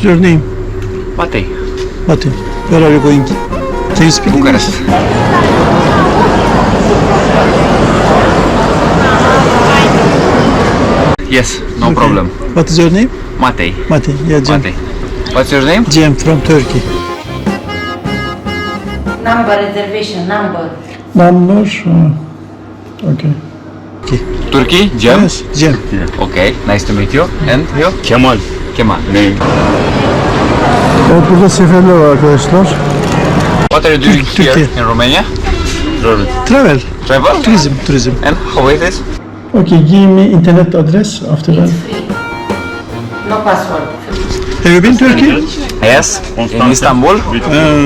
What's your name? Matei. Mate. Where are you going? Can you speak English? Bucharest. Yes, no Okay. problem. What is your name? Matei. Mate. Yeah, Cem. Matei. What's your name? Cem from Turkey. Number reservation number. Number. okay. okay. Turkey? Cem? Yes, Cem. Okay, nice to meet you. And you? Kemal. Kemal. Name. Evet burada seferler var arkadaşlar. What are you doing here in Romania? Travel. Travel? Tourism, tourism. And how it is? Okay, give me internet address after that. No password. Have you been Turkey? Yes, in Istanbul.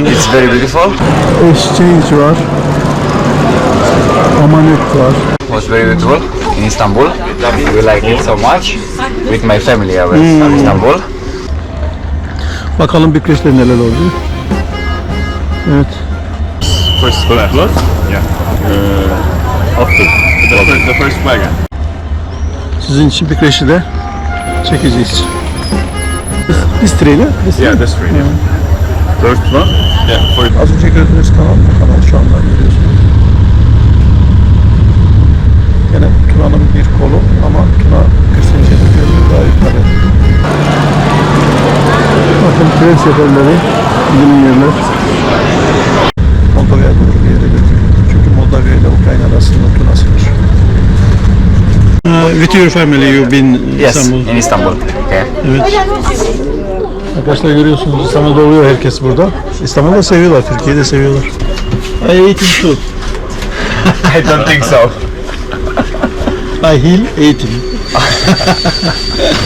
It's very beautiful. Exchange var. Amanet var. It was very beautiful in Istanbul. We like it so much. With my family, I was in Istanbul. Bakalım Bükreş'te neler oldu. Evet. First flag. Yeah. Uh, after. The, first, the first flag. Sizin için Bükreş'i de çekeceğiz. Biz trailer. Biz Yeah, that's right. Yeah. First one. Yeah. For Az önce gördüğünüz kanal kanal şu anda görüyorsunuz. Tren seferleri, bizim yerler. Moldova'ya doğru bir yere götürüyor. Çünkü Moldova ile Ukrayna arasında Tuna sınır. Uh, with your family you've been Yes, Istanbul. in Istanbul. Okay. Evet. Arkadaşlar görüyorsunuz İstanbul'da oluyor herkes burada. İstanbul'da seviyorlar, Türkiye'de seviyorlar. I eğitim too. I don't think so. I heal eğitim.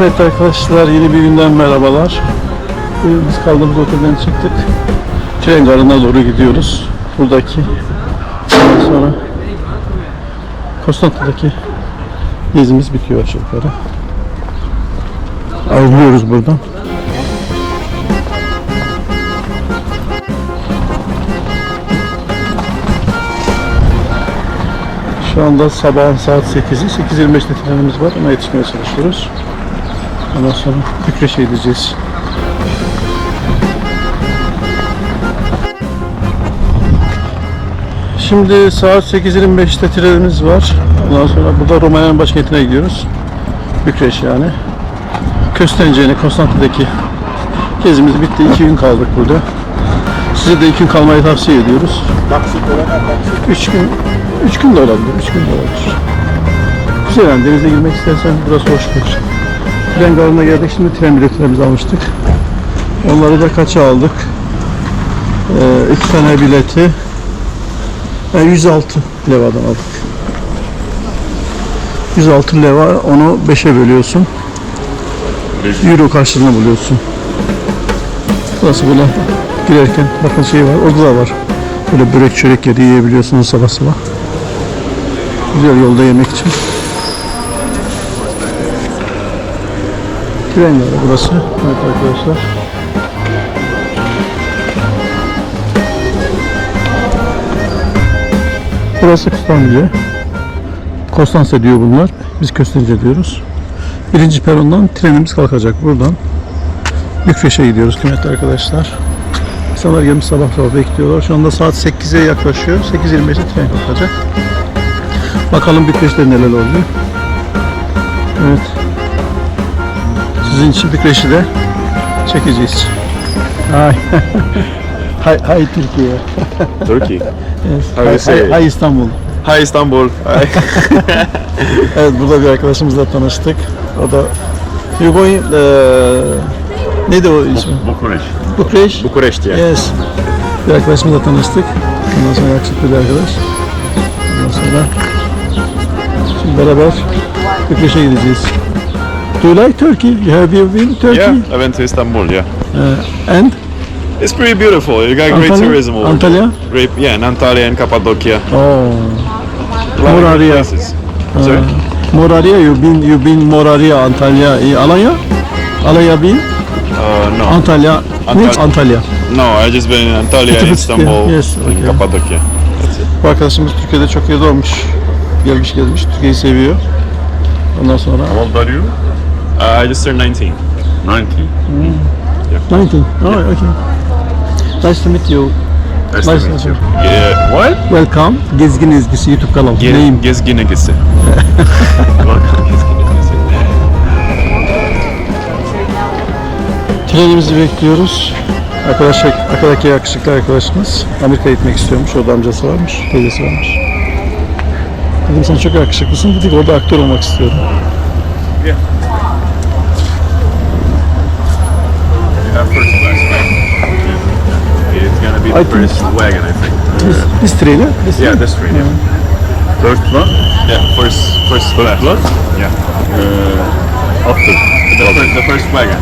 Evet arkadaşlar yeni bir günden merhabalar. Ee, Biz kaldığımız otelden çıktık. Tren garına doğru gidiyoruz. Buradaki ondan sonra Konstantin'deki gezimiz bitiyor aşağı yukarı. Ayrılıyoruz buradan. Şu anda sabahın saat 8'i. 8.25'te trenimiz var. Ona yetişmeye çalışıyoruz. Ondan sonra Bükreş'e gideceğiz. Şimdi saat 8.25'te trenimiz var. Ondan sonra burada Romanya'nın başkentine gidiyoruz. Bükreş yani. Köstence'ne, Konstantin'deki gezimiz bitti. İki gün kaldık burada. Size de iki gün kalmayı tavsiye ediyoruz. Üç gün, üç gün de olabilir, üç gün de olabilir. Güzel yani denize girmek istersen burası hoş bir. Tren garına geldik, şimdi tren biletlerimizi almıştık. Onları da kaça aldık? Ee, iki tane bileti yani 106 levadan aldık. 106 leva, onu 5'e bölüyorsun. Euro karşılığını buluyorsun. Burası böyle girerken bakın şey var, orada da var. Böyle börek çörek yeri yiyebiliyorsunuz sabah sabah. Güzel yolda yemek için. Tren yolu burası. Evet arkadaşlar. Burası Konstance. Konstanse diyor bunlar. Biz Köstence diyoruz. Birinci perondan trenimiz kalkacak buradan. Bükreş'e gidiyoruz kıymetli arkadaşlar. İnsanlar gelmiş sabah sabah bekliyorlar. Şu anda saat 8'e yaklaşıyor. 8.25'te tren kalkacak. Bakalım Bükreş'te neler oluyor. Evet. Sizin için Bükreş'i de çekeceğiz. Hi. hi, hi Türkiye. Turkey. Yes. How you say? hi, hi İstanbul. Hi Istanbul. Hi. Evet burada bir arkadaşımızla tanıştık. O da You going eee, neydi o ismi? Bucharest. Bükreş. Bucharest yeah. Yes. Bir arkadaşımızla tanıştık. Ondan sonra yakışıklı bir arkadaş. Ondan sonra şimdi beraber Bükreş'e gideceğiz. Do you like Turkey? Have you been to Turkey? Yeah, I went to Istanbul. Yeah. And It's pretty beautiful. You got great Antalya? tourism over Antalya? there. Great, yeah, in Antalya and Cappadocia. Oh. A lot of good Moraria. places. Sorry? Moraria, you been you been Moraria, Antalya, eh, Alanya? Alanya been? Uh, no. Antalya. Ne? Antalya. Antalya. No, I just been in Antalya, bit, Istanbul, yes, and okay. Cappadocia. Bu arkadaşımız Türkiye'de çok iyi doğmuş. Gelmiş gelmiş. Türkiye'yi seviyor. Ondan sonra How old are you? Uh, I just turned 19. 19. 19. Oh, okay. Nice to meet you. Nice, Nice to meet you. Yeah. What? Welcome. Gezgin Ezgisi YouTube kanalı. Ge- Neyim? Gezgin Egesi. Welcome, Gezgin Egesi. Trenimizi bekliyoruz. Arkadaş, arkadaki yakışıklı arkadaşımız Amerika'ya gitmek istiyormuş. Orada amcası varmış, teyzesi varmış. Dedim sen çok yakışıklısın. Dedik orada aktör olmak istiyorum. You first class, right? Yeah. It's gonna be the I think- first wagon, I think. This, this train, eh? This Yeah, train? this train. Yeah. First class? Yeah, first first class. Yeah. Uh, after the, first, the first wagon.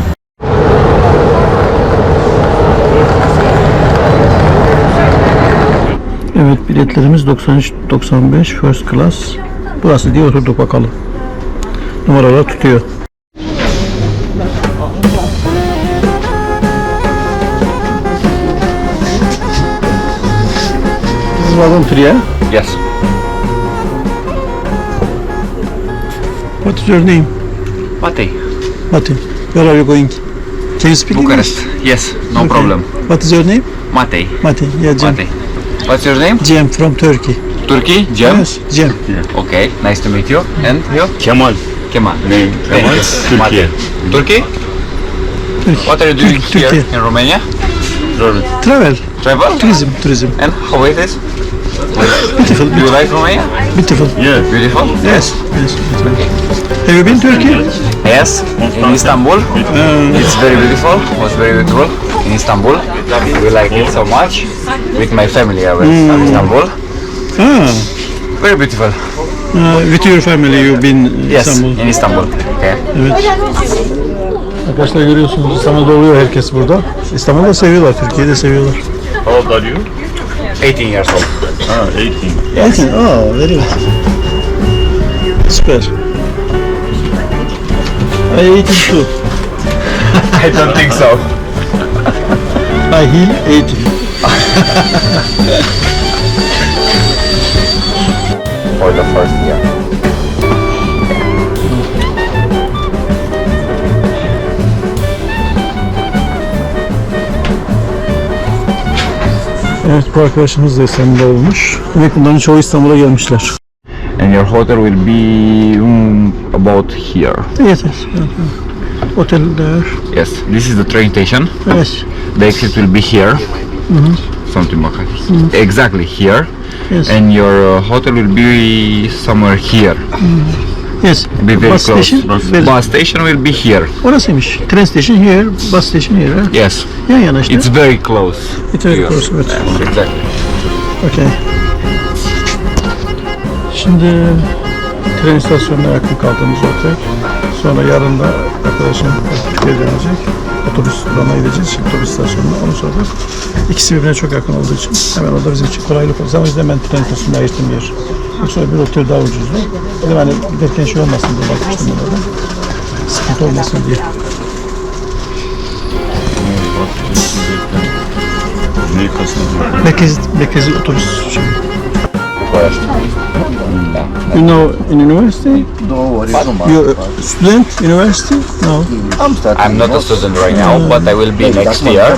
Evet biletlerimiz 93-95 first class. Burası diye oturduk bakalım. Numaralar tutuyor. İs wagon 3, eh? Yes. What is your name? Mate. Mate. Where are you going? Can you speak Bucharest. Yes, no Okay. problem. English? What is your name? Mate. Mate. Yeah, Cem. Mate. What's your name? Cem from Turkey. Turkey? Cem? Yes, Cem. Okay, nice to meet you. And you? Kemal. Kemal. Name Kemal. Turkey. Turkey? Turkey. What are you doing Turkey. here in Romania? Travel. Travel? Tourism. Tourism. And how it is? Beautiful. Do you like Romania? Beautiful. Yeah. Beautiful? Yes. Yes. Have you been Turkey? Yes, in Istanbul. It's very beautiful. was very beautiful in Istanbul. We like it so much. With my family, I went to Istanbul. Ah. Very beautiful. Uh, with your family you've been in Yes, Istanbul. in Istanbul. Okay. Evet. Arkadaşlar görüyorsunuz İstanbul'da oluyor herkes burada. İstanbul'da seviyorlar, Türkiye'de seviyorlar. How old are you? 18 years old. Ah, 18. Elçin, aa very good. Süper. I 82. I don't think so. I heal 80. For the first year. Evet bu arkadaşımız da İstanbul'da olmuş. Demek bunların çoğu İstanbul'a gelmişler. And your hotel will be um, about here. Yeter. Otel there. Yes, this is the train station. Yes. The exit will be here. Something like that. Exactly here. Yes. And your uh, hotel will be somewhere here. Yes. Be very Bus close. station. Bus, Very- station will be here. Orasıymış. Train station here, bus station here. ha? Yes, Yan yana işte. it's very close. It's very close, evet. Exactly. Okey. Şimdi tren istasyonuna yakın kaldığımız otel. Sonra yarın da arkadaşım Türkiye'ye dönecek. Otobüs durağına gideceğiz. Şimdi otobüs istasyonuna. Onu sonra ikisi birbirine çok yakın olduğu için hemen orada bizim için kolaylık oldu. Yüzden ben tren istasyonuna ayırttım bir yer. Yoksa bir otel daha ucuzdu. Dedim hani giderken şey olmasın diye bakmıştım orada. Sıkıntı olmasın diye. Merkez, merkezi otobüs şey. You know in university? You a student university? No. I'm not a student right now, but I will be next year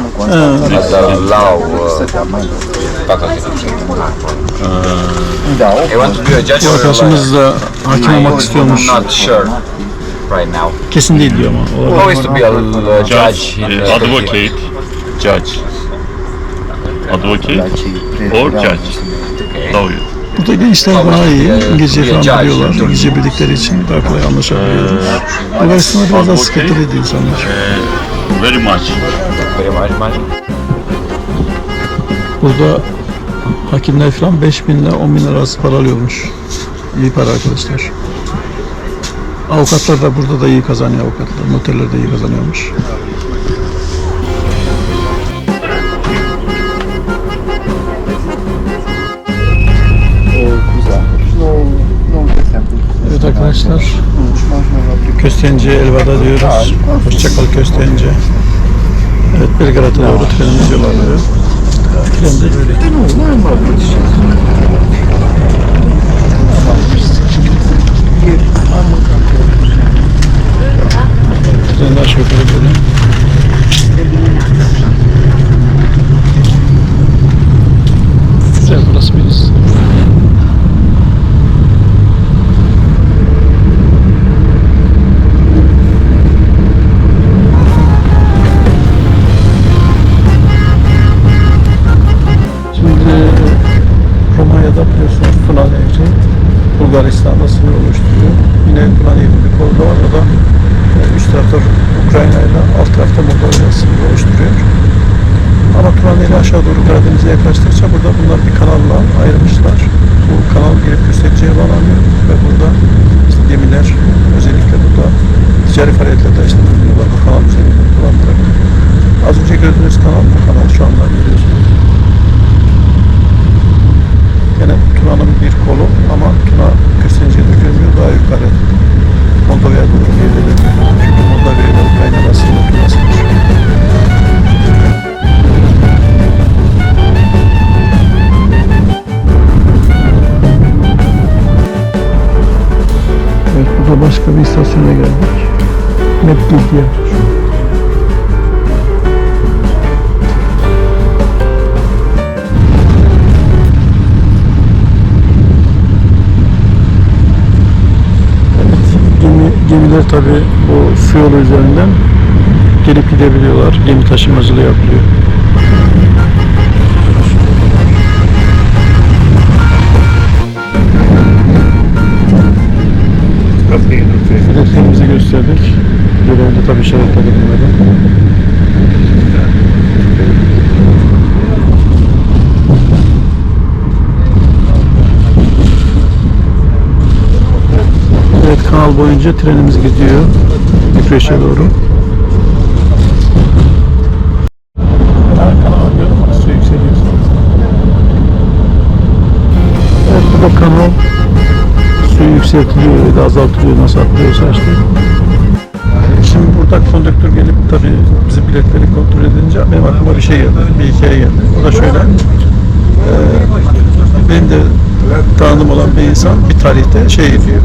as a law uh, faculty. I want to be a judge Bu or arkadaşımız da hakim olmak istiyormuş. I'm not sure right now. Kesin değil diyor ama. Olabilir. Always to be a judge in uh. Advocate. Judge. Advocate or judge. Lawyer. Burada gençler daha iyi. İngilizce falan judge, biliyorlar. İngilizce bildikleri için daha kolay anlaşabiliyoruz. Bulgaristan'da biraz daha sıkıntılıydı insanlar. Very much. Very much money burada hakimler falan 5000 ile 10 bin arası para alıyormuş. İyi para arkadaşlar. Avukatlar da burada da iyi kazanıyor avukatlar. Noterler de iyi kazanıyormuş. Evet arkadaşlar. Köstence Elvada diyoruz. Hoşçakal Köstence. Evet Belgrad'a doğru trenimiz yol alıyor. Tren de böyle. Tren aşağı yukarı böyle. Bulgaristan'da sınır oluşturuyor. Yine Nehri bir koridor var. O da e, üst tarafta Ukrayna ile alt tarafta Moldova ile sınır oluşturuyor. Ama Tuna Nehri aşağı doğru Karadeniz'e yaklaştıkça burada bunlar bir kanalla ayrılmışlar. Bu kanal girip Kösteci'ye bağlanıyor ve burada işte gemiler özellikle burada ticari faaliyetlerde işte bu kanal üzerinde kullanarak. Az önce gördüğünüz kanal bu kanal şu anda görüyorsunuz. Yine Tuna'nın bir kolu ama Tuna Köstence'ye dökülmüyor daha yukarı. Moldova'ya doğru gerilir. Çünkü Moldova ile Ukrayna arasında Tuna sınır. Evet burada başka bir istasyona geldik. Medgil gemiler tabi bu su yolu üzerinden gelip gidebiliyorlar. Gemi taşımacılığı yapılıyor. Biletlerimizi gösterdik. Görevde tabi işaretledik bunları. Evet kanal boyunca trenimiz gidiyor. Bükreş'e doğru. Evet bu da kanal su yükseltiliyor ya da azaltılıyor nasıl atılıyorsa işte. Şimdi burada konduktör gelip tabii bizim biletleri kontrol edince benim aklıma bir şey geldi, bir hikaye geldi. O da şöyle, e, benim de tanıdığım olan bir insan bir tarihte şey gidiyor.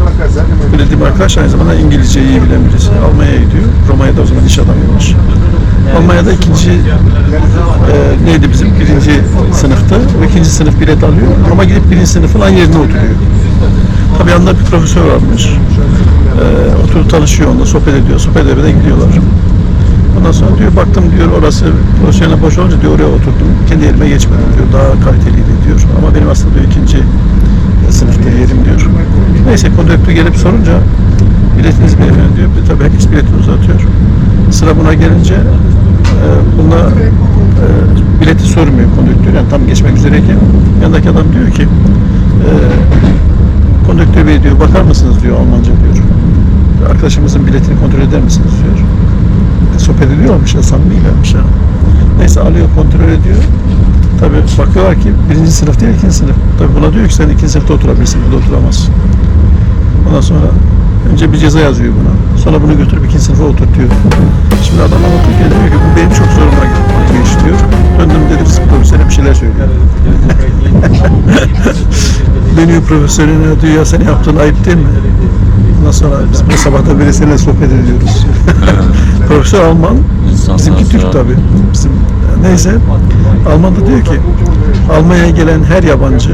Böyle diyeyim arkadaş aynı zamanda İngilizce iyi bilen birisi. Almanya'ya gidiyor. Romanya'da o zaman iş adamıymış. Almanya'da ikinci e, neydi bizim birinci sınıftı. O ikinci sınıf bilet alıyor ama gidip birinci sınıfın aynı yerine oturuyor. Tabii yanında bir profesör varmış. Ee, oturup tanışıyor onunla, sohbet ediyor. Sohbet de gidiyorlar. Ondan sonra diyor baktım diyor orası profesyonel boş olunca diyor oraya oturdum. Kendi yerime geçmedim diyor. Daha kaliteliydi diyor. Ama benim aslında diyor ikinci sınıfta yerim diyor. Neyse konduktör gelip sorunca biletiniz beyefendi diyor. Tabii herkes biletini uzatıyor. Sıra buna gelince e, buna e, bileti sormuyor konduktör. Yani tam geçmek üzereyken yanındaki adam diyor ki e, konduktör bey diyor bakar mısınız diyor Almanca diyor. Arkadaşımızın biletini kontrol eder misiniz diyor. Sohbet ediyormuş ya samimiylermiş ha. Neyse alıyor kontrol ediyor. Tabii bakıyorlar ki birinci sınıf değil ikinci sınıf. Tabii buna diyor ki sen ikinci sınıfta oturabilirsin burada oturamazsın. Ondan sonra önce bir ceza yazıyor buna. Sonra bunu götürüp ikinci sınıfa oturtuyor. Şimdi adam anlatırken diyor ki bu benim çok zoruma gitmiş diyor. Döndüm dedim siz profesöre bir şeyler söylüyor. Dönüyor profesörüne diyor ya sen yaptığın ayıp değil mi? Ondan sonra biz bu sabahta birisiyle sohbet ediyoruz. Profesör Alman, bizimki Türk tabi. Bizim, neyse, Alman da diyor ki Almanya'ya gelen her yabancı,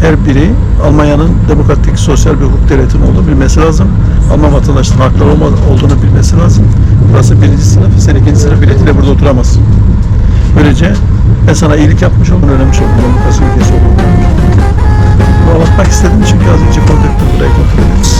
her birey Almanya'nın demokratik sosyal bir hukuk devletinin olduğunu bilmesi lazım. Alman vatandaşının hakları olduğunu bilmesi lazım. Burası birinci sınıf, sen ikinci sınıf biletiyle burada oturamazsın. Böylece ben sana iyilik yapmış oldum, öğrenmiş oldum. Demokrasi ülkesi oldum. Bunu anlatmak istedim çünkü az önce konduktör burayı kontrol etti.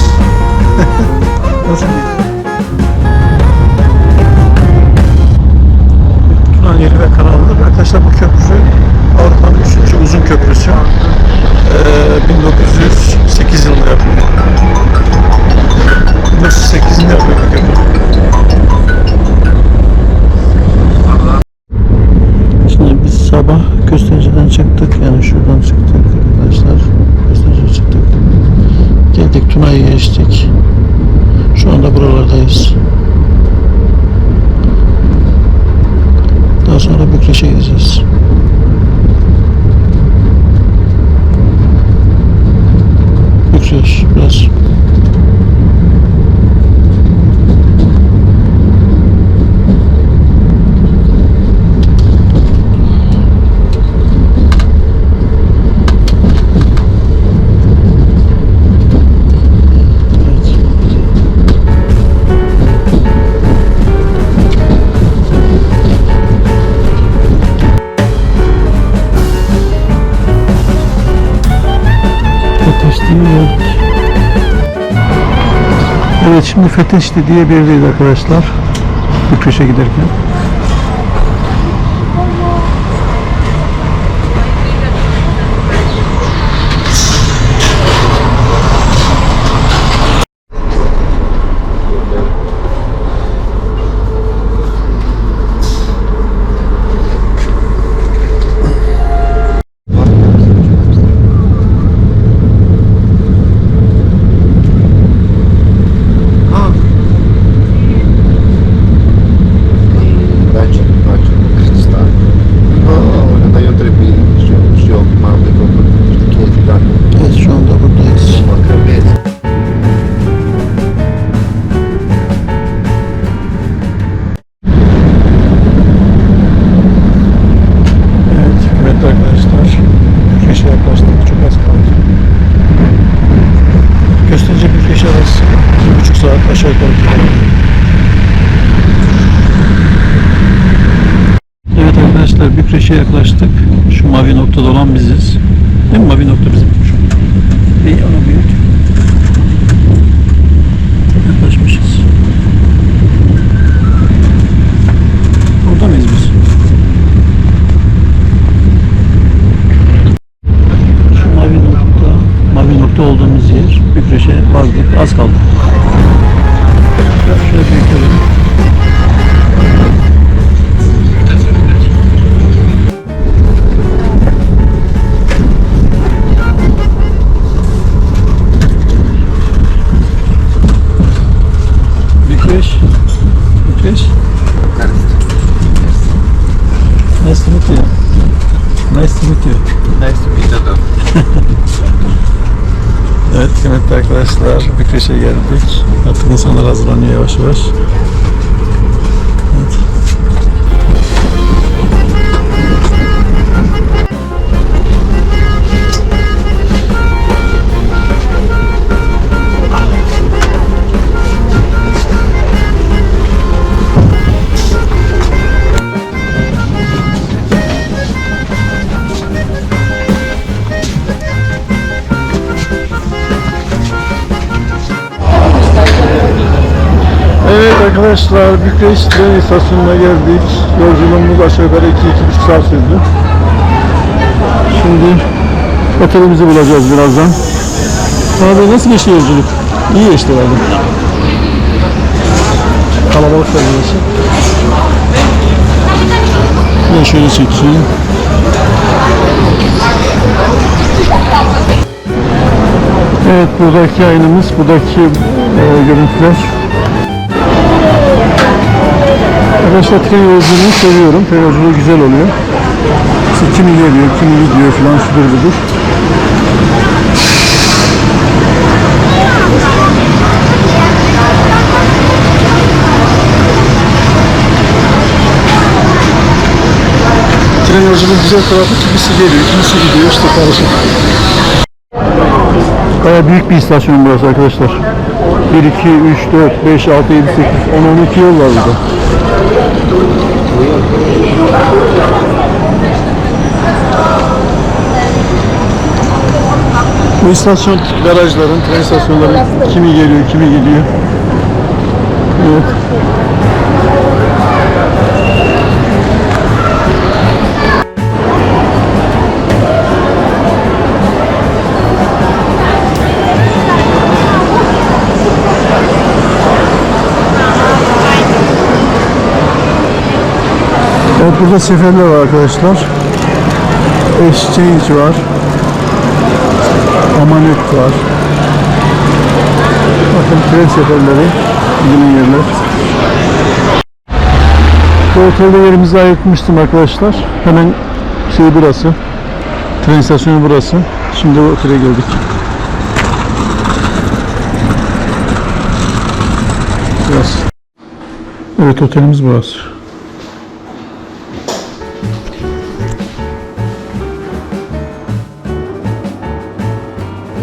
Şimdi Feteşli diye bir yerdeyiz arkadaşlar. Bükreş'e giderken. Saat aşağı yukarı. Evet arkadaşlar Bükreş'e yaklaştık. Şu mavi noktada olan biziz. Değil mi? Mavi nokta bizim. Şu. Bir onu büyük. Yaklaşmışız. Burada mıyız biz? Şu mavi nokta, mavi nokta olduğumuz yer Bükreş'e vardık. Az kaldı. Arkadaşlar Bükreş'e geldik. Artık insanlar hazırlanıyor yavaş yavaş. Arkadaşlar Bükreş tren istasyonuna geldik. Yolculuğumuz aşağı yukarı 2-2,5 saat sürdü. Şimdi otelimizi bulacağız birazdan. Abi nasıl geçti yolculuk? İyi geçti herhalde. Kalabalık da burası. Ben şöyle çekeyim. Evet buradaki yayınımız, buradaki e, görüntüler. Arkadaşlar tren yolculuğunu seviyorum. Tren yolculuğu güzel oluyor. İşte kimi geliyor, kimi gidiyor falan şudur budur. Tren yolculuğu güzel tarafı kimisi geliyor, kimisi gidiyor işte karışık. Baya büyük bir istasyon burası arkadaşlar. 1, 2, 3, 4, 5, 6, 7, 8, 10, 12 yol var burada. Bu istasyon garajların, tren istasyonların kimi geliyor, kimi gidiyor. Evet. Burada seferler var arkadaşlar. Exchange var. Amanet var. Bakın tren seferleri. Gidilen yerler. Bu otelde yerimizi ayırtmıştım arkadaşlar. Hemen şey burası. Tren istasyonu burası. Şimdi o otele geldik. Biraz. Evet otelimiz burası.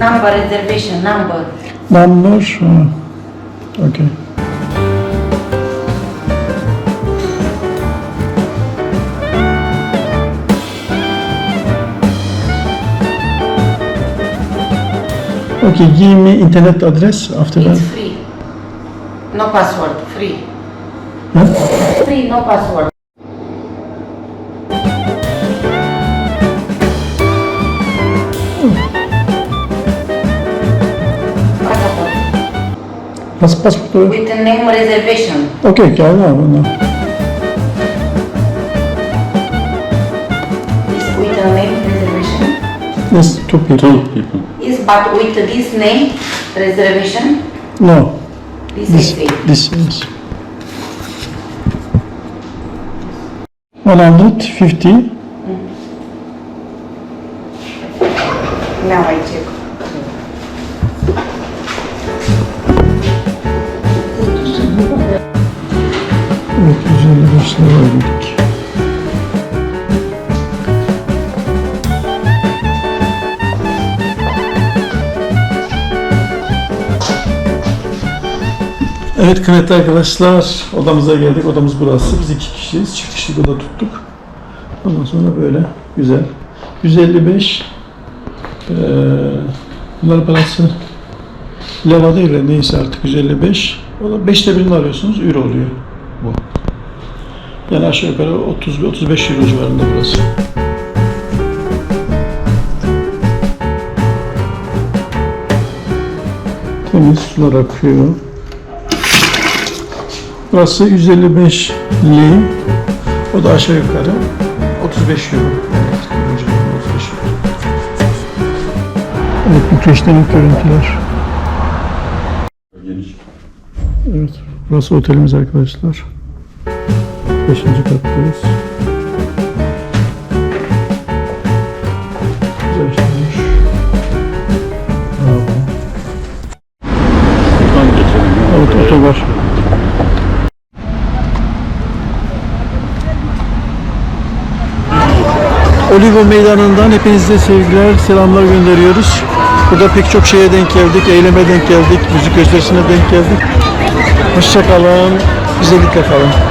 Number reservation number. Number. ha, Okay. Okay, give me internet address after that. It's free. No password. Free. Huh? Free. No password. Pas passport. With the name reservation. Okay, okay, I know, I know. Is with the name reservation. Yes, two people. Two people. Is but with this name reservation. No, This, this, is free. this is. 150. Now I 155 lira ödedik. Evet kıymetli arkadaşlar odamıza geldik. Odamız burası. Biz iki kişiyiz. Çift kişilik oda tuttuk. Ondan sonra böyle güzel. 155 eee bunların parası lira değil de neyse artık 155. O da 5'te birini alıyorsunuz. Euro oluyor. Yani aşağı yukarı 30 ve 35 euro civarında burası. Temiz sular akıyor. Burası 155 lei. O da aşağı yukarı 35 euro. Evet, civarında 35 euro. Evet, Bükreş'ten görüntüler. Evet, burası otelimiz arkadaşlar. Beşinci kattayız. Güzel işlenmiş. Bravo. Buradan geçelim. Evet, otogar. Olivo Meydanı'ndan hepinize sevgiler, selamlar gönderiyoruz. Burada pek çok şeye denk geldik, eyleme denk geldik, müzik gösterisine denk geldik. Hoşça kalın, güzellikle kalın.